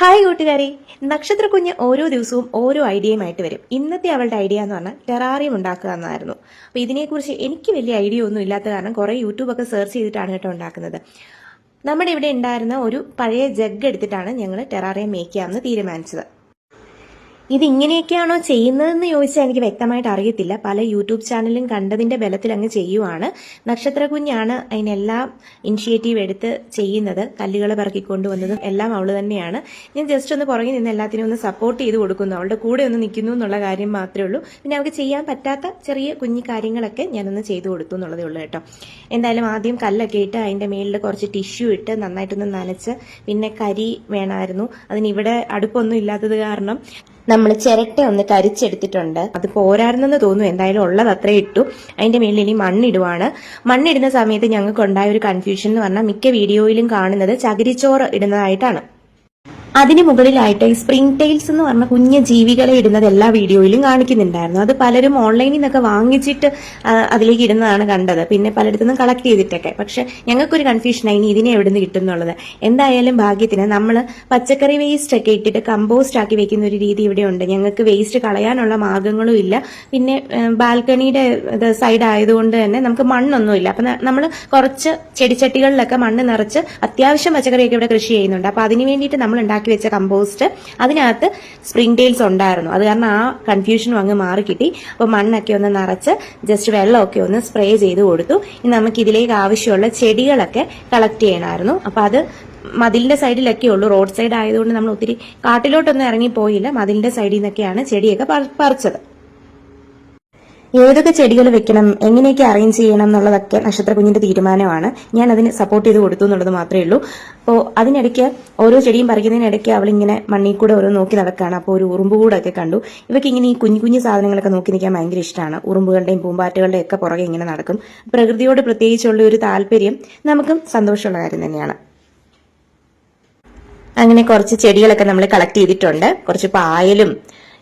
Hi കൂട്ടുകാരെ. നക്ഷത്ര കുഞ്ഞ് ഓരോ ദിവസവും ഓരോ ഐഡിയയുമായിട്ട് വരും. ഇന്നത്തെ അവളുടെ ഐഡിയ എന്ന് പറഞ്ഞാൽ ടെറാറിയം ഉണ്ടാക്കുക എന്നായിരുന്നു. അപ്പോൾ ഇതിനെക്കുറിച്ച് എനിക്ക് വലിയ ഐഡിയ ഒന്നും ഇല്ലാത്ത കാരണം കുറേ യൂട്യൂബൊക്കെ സെർച്ച് ചെയ്തിട്ടാണ് കേട്ടോ ഉണ്ടാക്കുന്നത്. നമ്മുടെ ഇവിടെ ഉണ്ടായിരുന്ന ഒരു പഴയ ജഗ് എടുത്തിട്ടാണ് ഞങ്ങൾ ടെറാറിയം മേക്ക് ചെയ്യാമെന്ന് തീരുമാനിച്ചത്. ഇത് ഇങ്ങനെയൊക്കെയാണോ ചെയ്യുന്നതെന്ന് ചോദിച്ചാൽ എനിക്ക് വ്യക്തമായിട്ട് അറിയത്തില്ല. പല യൂട്യൂബ് ചാനലും കണ്ടതിന്റെ ബലത്തിൽ അങ്ങ് ചെയ്യുവാണ്. നക്ഷത്ര കുഞ്ഞാണ് അതിനെല്ലാം ഇനിഷ്യേറ്റീവ് എടുത്ത് ചെയ്യുന്നത്. കല്ലുകൾ പറക്കിക്കൊണ്ടുവന്നതും എല്ലാം അവൾ തന്നെയാണ്. ഞാൻ ജസ്റ്റ് ഒന്ന് പുറകെ നിന്ന് എല്ലാത്തിനും ഒന്ന് സപ്പോർട്ട് ചെയ്ത് കൊടുക്കുന്നു. അവളുടെ കൂടെ ഒന്ന് നിൽക്കുന്നു എന്നുള്ള കാര്യം മാത്രമേ ഉള്ളൂ. പിന്നെ അവൾക്ക് ചെയ്യാൻ പറ്റാത്ത ചെറിയ കുഞ്ഞു കാര്യങ്ങളൊക്കെ ഞാനൊന്ന് ചെയ്തു കൊടുത്തു എന്നുള്ളതേ ഉള്ളൂ കേട്ടോ. എന്തായാലും ആദ്യം കല്ലൊക്കെ ഇട്ട് അതിന്റെ മേളിൽ കുറച്ച് ടിഷ്യൂ ഇട്ട് നന്നായിട്ടൊന്ന് നനച്ച് പിന്നെ കരി വേണമായിരുന്നു. അതിന് ഇവിടെ അടുപ്പൊന്നും ഇല്ലാത്തത് കാരണം നമ്മൾ ചിരട്ട ഒന്ന് കരിച്ചെടുത്തിട്ടുണ്ട്. അത് പോരായിരുന്നെന്ന് തോന്നുന്നു. എന്തായാലും ഉള്ളത് അത്രേ ഇട്ടു. അതിന്റെ മേളിൽ ഇനി മണ്ണിടുവാണ്. മണ്ണിടുന്ന സമയത്ത് ഞങ്ങൾക്ക് ഉണ്ടായ ഒരു കൺഫ്യൂഷൻ എന്ന് പറഞ്ഞാൽ മിക്ക വീഡിയോയിലും കാണുന്നത് ചകിരിച്ചോറ് ഇടുന്നതായിട്ടാണ്. അതിന് മുകളിലായിട്ട് ഈ സ്പ്രിംഗ് ടൈൽസ് എന്ന് പറഞ്ഞ കുഞ്ഞു ജീവികളെ ഇടുന്നത് എല്ലാ വീഡിയോയിലും കാണിക്കുന്നുണ്ടായിരുന്നു. അത് പലരും ഓൺലൈനിൽ നിന്നൊക്കെ വാങ്ങിച്ചിട്ട് അതിലേക്ക് ഇടുന്നതാണ് കണ്ടത്. പിന്നെ പലയിടത്തുനിന്നും കളക്ട് ചെയ്തിട്ടൊക്കെ. പക്ഷെ ഞങ്ങൾക്കൊരു കൺഫ്യൂഷനായി ഇനി ഇതിനെ എവിടെ നിന്ന് കിട്ടും എന്നുള്ളത് എന്തായാലും ഭാഗ്യത്തിന് നമ്മൾ പച്ചക്കറി വേസ്റ്റ് ഒക്കെ ഇട്ടിട്ട് കമ്പോസ്റ്റ് ആക്കി വെക്കുന്ന ഒരു രീതി ഇവിടെ ഉണ്ട്. ഞങ്ങൾക്ക് വേസ്റ്റ് കളയാനുള്ള മാർഗങ്ങളും ഇല്ല. പിന്നെ ബാൽക്കണിയുടെ സൈഡ് ആയതുകൊണ്ട് തന്നെ നമുക്ക് മണ്ണൊന്നും ഇല്ല അപ്പൊ നമ്മൾ കുറച്ച് ചെടിച്ചട്ടികളിലൊക്കെ മണ്ണ് നിറച്ച് അത്യാവശ്യം പച്ചക്കറിയൊക്കെ ഇവിടെ കൃഷി ചെയ്യുന്നുണ്ട്. അപ്പൊ അതിന് വേണ്ടിയിട്ട് നമ്മൾ വെച്ച കമ്പോസ്റ്റ് അതിനകത്ത് സ്പ്രിംഗ് ടൈൽസ് ഉണ്ടായിരുന്നു. അത് കാരണം ആ കൺഫ്യൂഷനും അങ്ങ് മാറി കിട്ടി. അപ്പോൾ മണ്ണൊക്കെ ഒന്ന് നിറച്ച് ജസ്റ്റ് വെള്ളമൊക്കെ ഒന്ന് സ്പ്രേ ചെയ്ത് കൊടുത്തു. ഇനി നമുക്ക് ഇതിലേക്ക് ആവശ്യമുള്ള ചെടികളൊക്കെ കളക്ട് ചെയ്യണമായിരുന്നു. അപ്പോൾ അത് മതിലിന്റെ സൈഡിലൊക്കെ ഉള്ളൂ. റോഡ് സൈഡ് ആയതുകൊണ്ട് നമ്മൾ ഒത്തിരി കാട്ടിലോട്ടൊന്നും ഇറങ്ങി പോയില്ല മതിലിന്റെ സൈഡിൽ നിന്നൊക്കെയാണ് ചെടിയൊക്കെ പറി- പറിച്ചത്. ഏതൊക്കെ ചെടികൾ വെക്കണം എങ്ങനെയൊക്കെ അറേഞ്ച് ചെയ്യണം എന്നുള്ളതൊക്കെ നക്ഷത്ര കുഞ്ഞിന്റെ തീരുമാനമാണ്. ഞാൻ അതിന് സപ്പോർട്ട് ചെയ്ത് കൊടുത്തു എന്നുള്ളത് മാത്രമേ ഉള്ളൂ. അപ്പോൾ അതിനിടയ്ക്ക് ഓരോ ചെടിയും പറിക്കുന്നതിനിടയ്ക്ക് അവളിങ്ങനെ മണ്ണിൽ കൂടെ ഓരോ നോക്കി നടക്കുകയാണ് അപ്പോൾ ഒരു ഉറുമ്പ് കൂടൊക്കെ കണ്ടു. ഇവയ്ക്ക് ഇങ്ങനെ ഈ കുഞ്ഞു കുഞ്ഞു സാധനങ്ങളൊക്കെ നോക്കി നിൽക്കാൻ ഭയങ്കര ഇഷ്ടമാണ്. ഉറുമ്പുകളുടെയും പൂമ്പാറ്റകളുടെയും ഒക്കെ പുറകെ ഇങ്ങനെ നടക്കും. പ്രകൃതിയോട് പ്രത്യേകിച്ചുള്ള ഒരു താല്പര്യം നമുക്കും സന്തോഷമുള്ള കാര്യം തന്നെയാണ്. അങ്ങനെ കുറച്ച് ചെടികളൊക്കെ നമ്മൾ കളക്ട് ചെയ്തിട്ടുണ്ട്. കുറച്ച് പായലും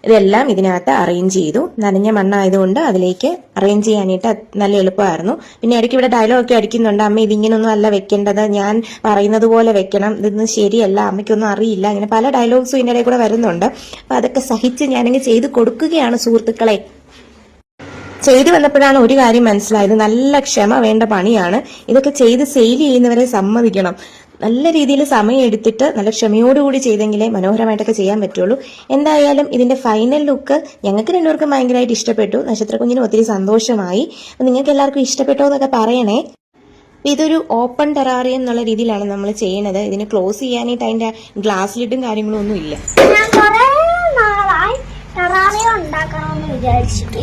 ഇതെല്ലാം ഇതിനകത്ത് അറേഞ്ച് ചെയ്തു. നനഞ്ഞ മണ്ണായതുകൊണ്ട് അതിലേക്ക് അറേഞ്ച് ചെയ്യാനായിട്ട് നല്ല എളുപ്പമായിരുന്നു. പിന്നെ ഇടയ്ക്ക് ഇവിടെ ഡയലോഗ് ഒക്കെ അടിക്കുന്നുണ്ട്. അമ്മ ഇതിങ്ങനൊന്നും അല്ല വെക്കേണ്ടത്. ഞാൻ പറയുന്നത് പോലെ വെക്കണം. ഇതൊന്നും ശരിയല്ല. അമ്മയ്ക്കൊന്നും അറിയില്ല. അങ്ങനെ പല ഡയലോഗ്സും ഇതിന്റെ കൂടെ വരുന്നുണ്ട്. അപ്പൊ അതൊക്കെ സഹിച്ച് ഞാനങ്ങ് ചെയ്ത് കൊടുക്കുകയാണ് സുഹൃത്തുക്കളെ. ചെയ്തു വന്നപ്പോഴാണ് ഒരു കാര്യം മനസ്സിലായത്. നല്ല ക്ഷമ വേണ്ട പണിയാണ്. ഇതൊക്കെ ചെയ്ത് സെയിൽ ചെയ്യുന്നവരെ സമ്മതിക്കണം. നല്ല രീതിയിൽ സമയം എടുത്തിട്ട് നല്ല ക്ഷമയോടുകൂടി ചെയ്തെങ്കിലേ മനോഹരമായിട്ടൊക്കെ ചെയ്യാൻ പറ്റുള്ളൂ. എന്തായാലും ഇതിന്റെ ഫൈനൽ ലുക്ക് ഞങ്ങൾക്ക് രണ്ടുപേർക്കും ഭയങ്കരമായിട്ട് ഇഷ്ടപ്പെട്ടു. നക്ഷത്രക്കുഞ്ഞിനും ഒത്തിരി സന്തോഷമായി. നിങ്ങൾക്ക് എല്ലാവർക്കും ഇഷ്ടപ്പെട്ടോ എന്നൊക്കെ പറയണേ. ഇതൊരു ഓപ്പൺ ടെറാറിയം എന്നുള്ള രീതിയിലാണ് നമ്മൾ ചെയ്യണത്. ഇതിന് ക്ലോസ് ചെയ്യാനായിട്ട് അതിന്റെ ഗ്ലാസ് ലിഡും കാര്യങ്ങളും ഒന്നും ഇല്ല. ടെറാറിയം ഉണ്ടാക്കണമെന്ന് വിചാരിച്ചിട്ട്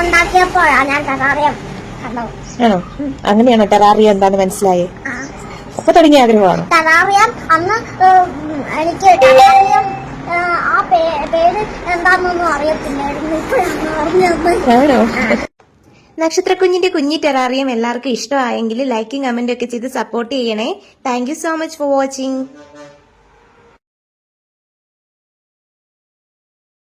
ഉണ്ടാക്കിയപ്പോഴാണ് ഞാൻ ടെറാറിയം ആണോ? അങ്ങനെയാണോ? ടെറാറിയം എന്താന്ന് മനസ്സിലായി. അപ്പൊ തുടങ്ങിയ ആഗ്രഹമാണ്? ടെറാറിയം അന്ന് എനിക്ക് ടെറാറിയം ആ, പേര് എന്താണെന്നൊന്നും അറിയത്തില്ലായിരുന്നു. ഇപ്പോഴാണ് അറിഞ്ഞത്. ആണോ? നക്ഷത്രക്കുഞ്ഞിന്റെ കുഞ്ഞി ടെറാറിയം എല്ലാവർക്കും ഇഷ്ടമായെങ്കിൽ ലൈക്കും കമന്റും ഒക്കെ ചെയ്ത് സപ്പോർട്ട് ചെയ്യണേ. Thank so much for watching